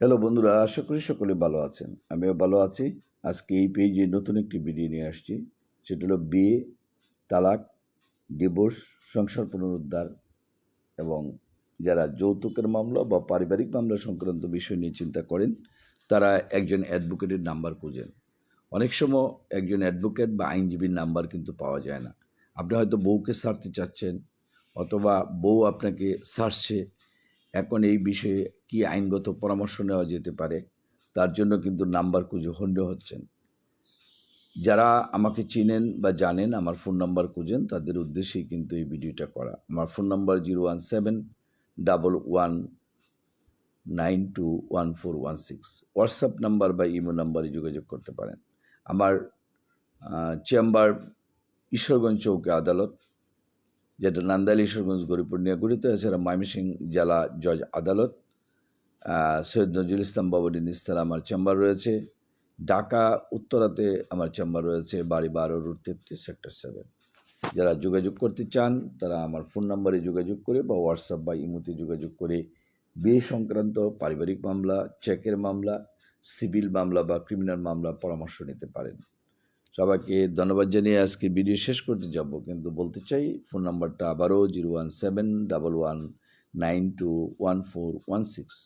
Hello বন্ধুরা, আশা করি সকলে ভালো আছেন। আমিও ভালো আছি। আজকে এই পেজে নতুন একটি ভিডিও নিয়ে আসছি। সেটা হলো বিয়ে, তালাক, ডিভোর্স, সংসার পুনরুদ্ধার এবং যারা যৌতুকের মামলা বা পারিবারিক মামলা সংক্রান্ত বিষয় নিয়ে চিন্তা করেন, তারা একজন অ্যাডভোকেটের নাম্বার খুঁজেন। অনেক সময় একজন অ্যাডভোকেট বা আইনজীবীর নাম্বার কিন্তু পাওয়া যায় না। আপনি হয়তো বউকে সারতে চাচ্ছেন অথবা বউ আপনাকে সারছে এখন এই বিষয়ে কি আইনগত পরামর্শ নেওয়া যেতে পারে? তার জন্য কিন্তু নাম্বার খুঁজে হন্ড হচ্ছেন। যারা আমাকে চিনেন বা জানেন, আমার ফোন নাম্বার খুঁজেন, তাদের উদ্দেশ্যেই কিন্তু এই ভিডিওটা করা। আমার phone number zero one seven, double one, nine two one four one six. WhatsApp number বা ইমো নাম্বারে যোগাযোগ করতে পারেন। আমার চেম্বার, ঈশ্বরগঞ্জ চৌকে আদালত যেটা নান্দাইল ঈশ্বরগঞ্জ গরিপুর নিয়ে গঠিত এছাড়া ময়মনসিং জেলা জজ আদালত। সৈয়দ নজরুল ইসলাম বাবুদ্দিন ইস্তার আমার চেম্বার রয়েছে। ঢাকা, উত্তরাতে আমার চেম্বার রয়েছে, বাড়ি বারো রুট তেত্রিশ, সেক্টর সেভেন। যারা যোগাযোগ করতে চান, তারা আমার ফোন নাম্বারে যোগাযোগ করে বা হোয়াটসঅ্যাপ বা ইমোতে যোগাযোগ করে। বিয়ে সংক্রান্ত পারিবারিক মামলা, চেকের মামলা, সিভিল মামলা বা ক্রিমিনাল মামলা পরামর্শ নিতে পারেন। সবাইকে ধন্যবাদ জানিয়ে আজকে ভিডিও শেষ করতে যাব, কিন্তু বলতে চাই ফোন নাম্বারটা আবারও zero one seven double one nine two one four one six.